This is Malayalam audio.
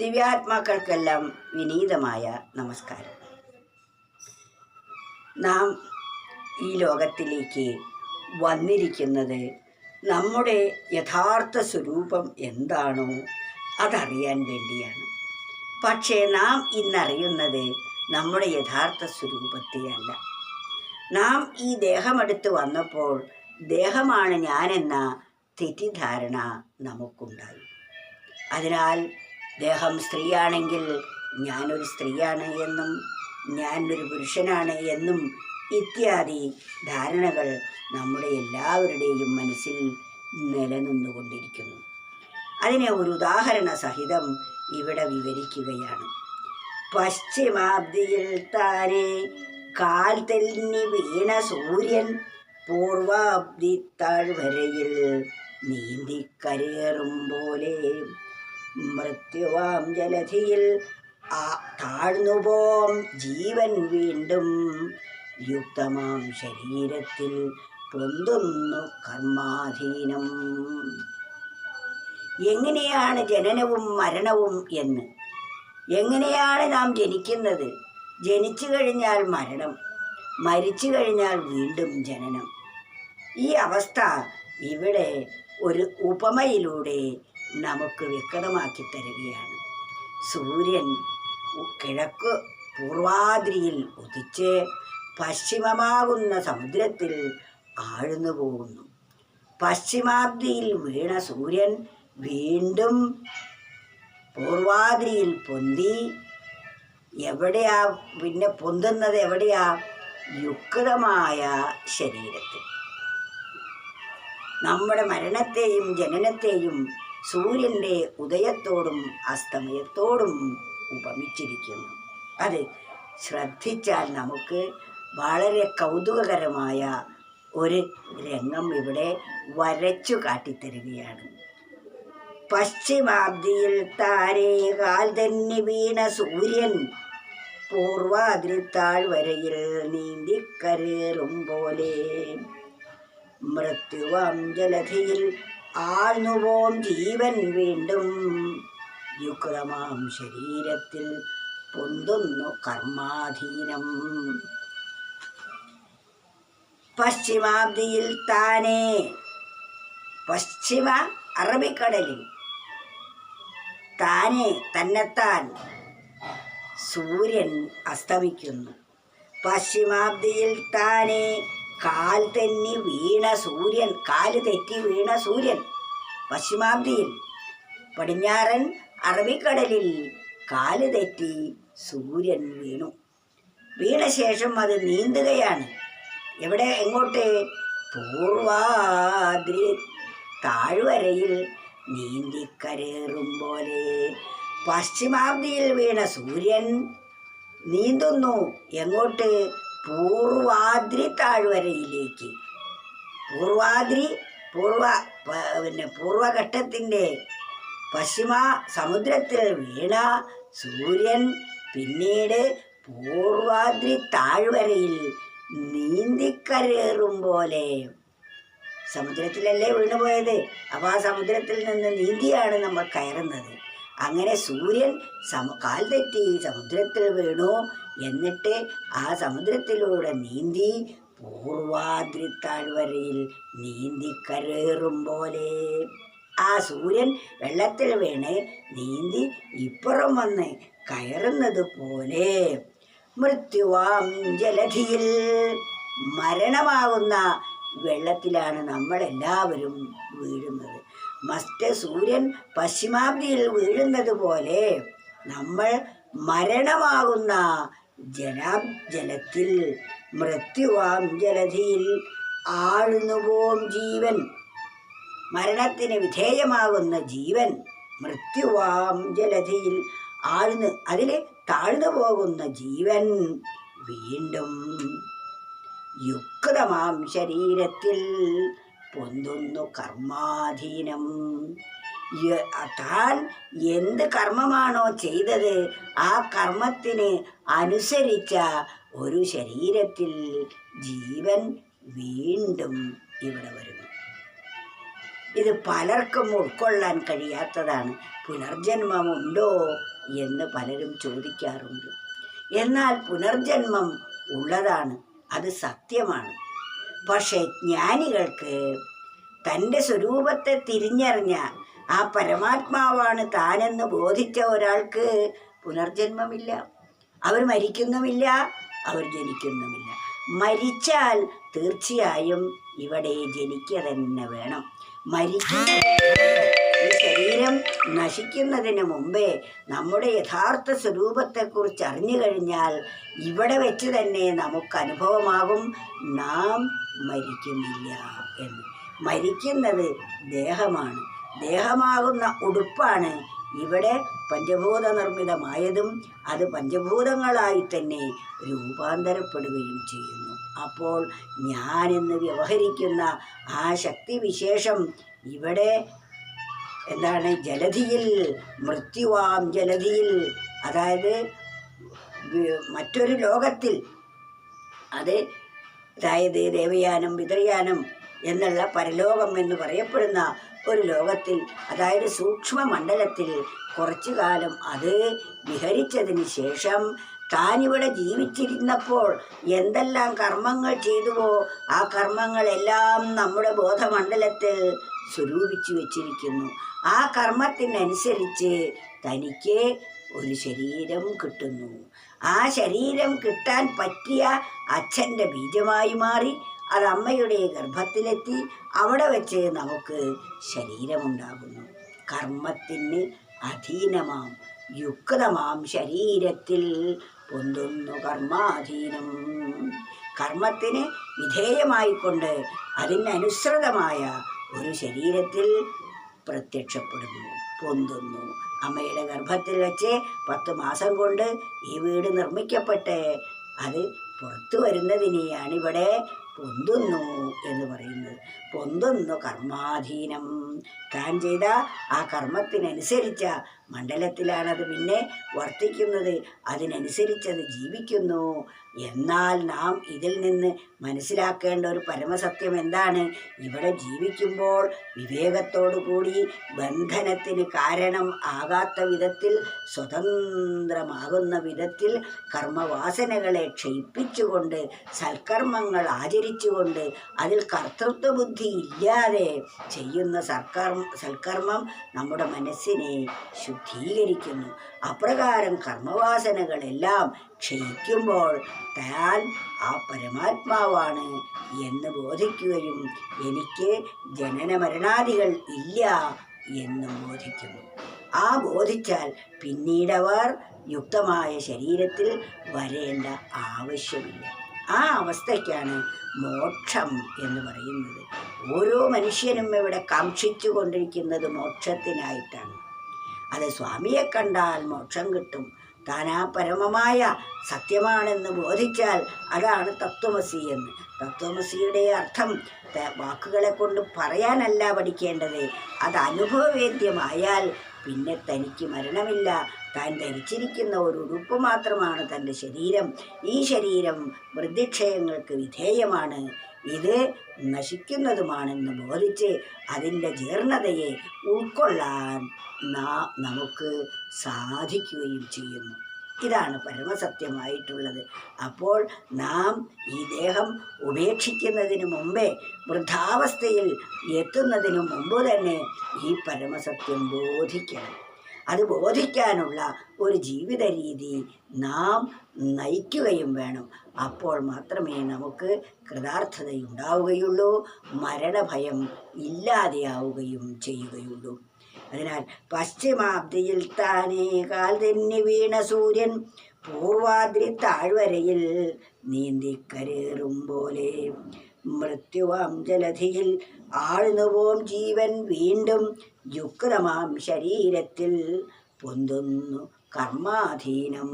ദിവ്യാത്മാക്കൾക്കെല്ലാം വിനീതമായ നമസ്കാരം. നാം ഈ ലോകത്തിലേക്ക് വന്നിരിക്കുന്നത് നമ്മുടെ യഥാർത്ഥ സ്വരൂപം എന്താണോ അതറിയാൻ വേണ്ടിയാണ്. പക്ഷേ നാം ഇന്നറിയുന്നത് നമ്മുടെ യഥാർത്ഥ സ്വരൂപത്തെയല്ല നാം ഈ ദേഹമെടുത്ത് വന്നപ്പോൾ ദേഹമാണ് ഞാനെന്ന തെറ്റിദ്ധാരണ നമുക്കുണ്ടായി. അതിനാൽ ദേഹം സ്ത്രീയാണെങ്കിൽ ഞാനൊരു സ്ത്രീയാണ് എന്നും ഞാൻ ഒരു പുരുഷനാണ് എന്നും ഇത്യാദി ധാരണകൾ നമ്മുടെ എല്ലാവരുടെയും മനസ്സിൽ നിലനിന്നുകൊണ്ടിരിക്കുന്നു. അതിനെ ഒരു ഉദാഹരണ സഹിതം ഇവിടെ വിവരിക്കുകയാണ്. പശ്ചിമാബ്ദിയിൽ താനെ കാൽ തെന്നി വീണ സൂര്യൻ പൂർവാബ്ദി താഴ്വരയിൽ നീന്തിക്കരേറും പോലെ മൃത്യുവാം ജലധിയിൽ ആ താഴ്ന്നുപോം ജീവൻ വീണ്ടും. യുക്തമാം ശരീരത്തിൽ പൊന്തുന്നു കർമാധീനം. എങ്ങനെയാണ് ജനനവും മരണവും എന്ന്? എങ്ങനെയാണ് നാം ജനിക്കുന്നത്? ജനിച്ചു കഴിഞ്ഞാൽ മരണം മരിച്ചു കഴിഞ്ഞാൽ വീണ്ടും ജനനം. ഈ അവസ്ഥ ഇവിടെ ഒരു ഉപമയിലൂടെ നമുക്ക് വ്യക്തമാക്കി തരികയാണ്. സൂര്യൻ കിഴക്ക് പൂർവാദ്രിയിൽ ഉദിച്ച് പശ്ചിമമാകുന്ന സമുദ്രത്തിൽ ആഴ്ന്നു പോകുന്നു. പശ്ചിമാബ്ദിയിൽ വീണ സൂര്യൻ വീണ്ടും പൂർവാദ്രിയിൽ പൊന്തി എവിടെയാ പിന്നെ പൊന്തുന്നത് എവിടെയാ? യുക്തമായ ശരീരത്തിൽ. നമ്മുടെ മരണത്തെയും ജനനത്തെയും സൂര്യന്റെ ഉദയത്തോടും അസ്തമയത്തോടും ഉപമിച്ചിരിക്കുന്നു. അത് ശ്രദ്ധിച്ചാൽ നമുക്ക് വളരെ കൗതുകകരമായ ഒരു രംഗം ഇവിടെ വരച്ചു കാട്ടിത്തരികയാണ്. പശ്ചിമാബ്ദിയിൽ താരേ കാൽ തന്നെ വീണ സൂര്യൻ പൂർവാദ്രിത്താഴ്വരയിൽ നീന്തിക്കരേറും പോലെ. മൃത്യുവാം ജലധിയിൽ ആഴ്ന്നുപോം ജീവൻ വീണ്ടും. യുക്തമാം ശരീരത്തിൽ പൊന്തുന്നു കർമാധീനം. പശ്ചിമാബ്ദിയിൽ താനെ പശ്ചിമ അറബിക്കടലിൽ. താനെ തന്നെത്താൻ സൂര്യൻ അസ്തമിക്കുന്നു. പശ്ചിമാബ്ദിയിൽ താനെ കാൽ തെന്നി വീണ സൂര്യൻ കാൽ തെറ്റി വീണ സൂര്യൻ പശ്ചിമാബ്ദിയിൽ പടിഞ്ഞാറൻ അറബിക്കടലിൽ കാൽ തെറ്റി സൂര്യൻ വീണു. വീണ ശേഷം അത് നീന്തുകയാണ്. എവിടെ? എങ്ങോട്ട്? പൂർവാദ്രി താഴ്വരയിൽ നീന്തിക്കരേറും പോലെ പശ്ചിമാബ്ദിയിൽ വീണ സൂര്യൻ നീന്തുന്നു. എങ്ങോട്ട്? പൂർവാദ്രി താഴ്വരയിലേക്ക്. പൂർവാദ്രി പൂർവ പിന്നെ പൂർവഘട്ടത്തിന്റെ പശ്ചിമ സമുദ്രത്തിൽ വീണ സൂര്യൻ പിന്നീട് പൂർവാദ്രി താഴ്വരയിൽ നീന്തിക്കരേറും പോലെ. സമുദ്രത്തിലല്ലേ വീണുപോയത് അപ്പോൾ ആ സമുദ്രത്തിൽ നിന്ന് നീന്തിയാണ് നമ്മൾ കയറുന്നത്. അങ്ങനെ സൂര്യൻ സമ കാൽ തെറ്റി സമുദ്രത്തിൽ വീണു. എന്നിട്ട് ആ സമുദ്രത്തിലൂടെ നീന്തി പൂർവാദ്രി താഴ്വരയിൽ നീന്തി കരേറും പോലെ. ആ സൂര്യൻ വെള്ളത്തിൽ വീണ് നീന്തി ഇപ്പുറം വന്ന് കയറുന്നത് പോലെ. മൃത്യുവാം ജലധിയിൽ മരണമാകുന്ന വെള്ളത്തിലാണ് നമ്മളെല്ലാവരും വീഴുന്നത്. മസ്റ്റ് സൂര്യൻ പശ്ചിമാബ്ദിയിൽ വീഴുന്നത് പോലെ നമ്മൾ മരണമാകുന്ന ജലാ ജലത്തിൽ മൃത്യുവാം ജലധിയിൽ ആളുന്നുപോം ജീവൻ. മരണത്തിന് വിധേയമാകുന്ന ജീവൻ മൃത്യുവാം ജലധിയിൽ ആഴ്ന്ന് അതിൽ താഴ്ന്നു പോകുന്ന ജീവൻ വീണ്ടും യുക്തമാം ശരീരത്തിൽ പൊന്തുന്നു കർമാധീനം. താൻ എന്ത് കർമ്മമാണോ ചെയ്തത് ആ കർമ്മത്തിന് അനുസരിച്ച ഒരു ശരീരത്തിൽ ജീവൻ വീണ്ടും ഇവിടെ വരുന്നു. ഇത് പലർക്കും ഉൾക്കൊള്ളാൻ കഴിയാത്തതാണ്. പുനർജന്മമുണ്ടോ എന്ന് പലരും ചോദിക്കാറുണ്ട്. എന്നാൽ പുനർജന്മം ഉള്ളതാണ്. അത് സത്യമാണ്. പക്ഷേ ജ്ഞാനികൾക്ക് തന്റെ സ്വരൂപത്തെ തിരിഞ്ഞറിഞ്ഞ ആ പരമാത്മാവാണ് താനെന്ന് ബോധിച്ച ഒരാൾക്ക് പുനർജന്മമില്ല. അവർ മരിക്കുന്നുമില്ല അവർ ജനിക്കുന്നുമില്ല. മരിച്ചാൽ തീർച്ചയായും ഇവിടെ ജനിക്കുക തന്നെ വേണം മരിക്കുന്ന ഈ ശരീരം നശിക്കുന്നതിന് മുമ്പേ നമ്മുടെ യഥാർത്ഥ സ്വരൂപത്തെക്കുറിച്ച് അറിഞ്ഞു കഴിഞ്ഞാൽ ഇവിടെ വെച്ച് തന്നെ നമുക്ക് അനുഭവമാകും നാം മരിക്കുന്നില്ല എന്ന്. മരിക്കുന്നത് ദേഹമാണ്. ദേഹമാകുന്ന ഉടുപ്പാണ് ഇവിടെ പഞ്ചഭൂത നിർമ്മിതമായതും അത് പഞ്ചഭൂതങ്ങളായി തന്നെ രൂപാന്തരപ്പെടുകയും ചെയ്യുന്നു. അപ്പോൾ ഞാൻ എന്ന് വ്യവഹരിക്കുന്ന ആ ശക്തി വിശേഷം ഇവിടെ എന്താണ്? ജലധിയിൽ മൃത്യുവാം ജലധിയിൽ അതായത് മറ്റൊരു ലോകത്തിൽ അത് അതായത് ദേവയാനം പിതൃയാനം എന്നുള്ള പരലോകം എന്ന് പറയപ്പെടുന്ന ഒരു ലോകത്തിൽ അതായത് സൂക്ഷ്മ മണ്ഡലത്തിൽ കുറച്ചു കാലം അത് വിഹരിച്ചതിന് ശേഷം താനിവിടെ ജീവിച്ചിരുന്നപ്പോൾ എന്തെല്ലാം കർമ്മങ്ങൾ ചെയ്തുവോ ആ കർമ്മങ്ങളെല്ലാം നമ്മുടെ ബോധമണ്ഡലത്തിൽ സ്വരൂപിച്ചു വച്ചിരിക്കുന്നു. ആ കർമ്മത്തിനനുസരിച്ച് തനിക്ക് ഒരു ശരീരം കിട്ടുന്നു. ആ ശരീരം കിട്ടാൻ പറ്റിയ അച്ഛന്റെ ബീജമായി മാറി അത് അമ്മയുടെ ഗർഭത്തിലെത്തി അവിടെ വെച്ച് നമുക്ക് ശരീരമുണ്ടാകുന്നു. കർമ്മത്തിന് അധീനമാം യുക്തമാം ശരീരത്തിൽ പൊന്തുന്നു കർമാധീനം. കർമ്മത്തിന് വിധേയമായിക്കൊണ്ട് അതിനനുസൃതമായ ഒരു ശരീരത്തിൽ പ്രത്യക്ഷപ്പെടുന്നു പൊന്തുന്നു. അമ്മയുടെ ഗർഭത്തിൽ വെച്ച് പത്ത് മാസം കൊണ്ട് ഈ വീട് നിർമ്മിക്കപ്പെട്ട് അത് പുറത്തു വരുന്നതിനെയാണ് ഇവിടെ പൊന്തുന്നു എന്ന് പറയുന്നത്. പൊന്തുന്നു കർമാധീനം. താൻ ചെയ്ത ആ കർമ്മത്തിനനുസരിച്ച മണ്ഡലത്തിലാണത് പിന്നെ വർത്തിക്കുന്നത്. അതിനനുസരിച്ചത് ജീവിക്കുന്നു. എന്നാൽ നാം ഇതിൽ നിന്ന് മനസ്സിലാക്കേണ്ട ഒരു പരമസത്യം എന്താണ്? ഇവിടെ ജീവിക്കുമ്പോൾ വിവേകത്തോടു കൂടി ബന്ധനത്തിന് കാരണം ആകാത്ത വിധത്തിൽ സ്വതന്ത്രമാകുന്ന വിധത്തിൽ കർമ്മവാസനകളെ ക്ഷയിപ്പിച്ചുകൊണ്ട് സൽക്കർമ്മങ്ങൾ ആചരിച്ചുകൊണ്ട് അതിൽ കർത്തൃത്വ ബുദ്ധി ഇല്ലാതെ ചെയ്യുന്ന സർക്കർ സൽക്കർമ്മം നമ്മുടെ മനസ്സിനെ ശുദ്ധീകരിക്കുന്നു. അപ്രകാരം കർമ്മവാസനകളെല്ലാം ക്ഷയിക്കുമ്പോൾ താൻ ആ പരമാത്മാവാണ് എന്ന് ബോധിക്കുകയും എനിക്ക് ജനന മരണാദികൾ ഇല്ല എന്നും ബോധിക്കുന്നു. ആ ബോധിച്ചാൽ പിന്നീടവർ യുക്തമായ ശരീരത്തിൽ വരേണ്ട ആവശ്യമില്ല. ആ അവസ്ഥയ്ക്കാണ് മോക്ഷം എന്ന് പറയുന്നത്. ഓരോ മനുഷ്യനും ഇവിടെ കാക്ഷിച്ചു കൊണ്ടിരിക്കുന്നത് മോക്ഷത്തിനായിട്ടാണ്. അത് സ്വാമിയെ കണ്ടാൽ മോക്ഷം കിട്ടും. ആ പരമമായ സത്യമാണെന്ന് ബോധിച്ചാൽ അതാണ് തത്വമസി എന്ന്. തത്വമസിയുടെ അർത്ഥം വാക്കുകളെ കൊണ്ട് പറയാനല്ല പഠിക്കേണ്ടത്. അത് അനുഭവവേദ്യമായാൽ പിന്നെ തനിക്ക് മരണമില്ല. താൻ ധരിച്ചിരിക്കുന്ന ഒരു ഉടുപ്പ് മാത്രമാണ് തന്റെ ശരീരം. ഈ ശരീരം വൃദ്ധിക്ഷയങ്ങൾക്ക് വിധേയമാണ്. ഇത് നശിക്കുന്നതുമാണെന്ന് ബോധിച്ച് അതിന്റെ ജീർണതയെ ഉൾക്കൊള്ളാൻ നാം നമുക്ക് സാധിക്കുകയും ചെയ്യുന്നു. ഇതാണ് പരമസത്യമായിട്ടുള്ളത്. അപ്പോൾ നാം ഈ ദേഹം ഉപേക്ഷിക്കുന്നതിന് മുമ്പേ വൃദ്ധാവസ്ഥയിൽ എത്തുന്നതിന് മുമ്പ് തന്നെ ഈ പരമസത്യം ബോധിക്കണം. അത് ബോധിക്കാനുള്ള ഒരു ജീവിത രീതി നാം നയിക്കുകയും വേണം. അപ്പോൾ മാത്രമേ നമുക്ക് കൃതാർത്ഥതയുണ്ടാവുകയുള്ളൂ മരണഭയം ഇല്ലാതെയാവുകയും ചെയ്യുകയുള്ളൂ. അതിനാൽ പശ്ചിമാബ്ദിയിൽ താനേ കാൽ തന്നെ വീണ സൂര്യൻ പൂർവാദ്രി താഴ്വരയിൽ നീന്തിക്കരേറും പോലെ. മൃത്യുവാം ജലധിയിൽ ആഴ്ന്നുപോം ജീവൻ വീണ്ടും യുക്തമാം ശരീരത്തിൽ പൊന്തുന്നു കർമാധീനം.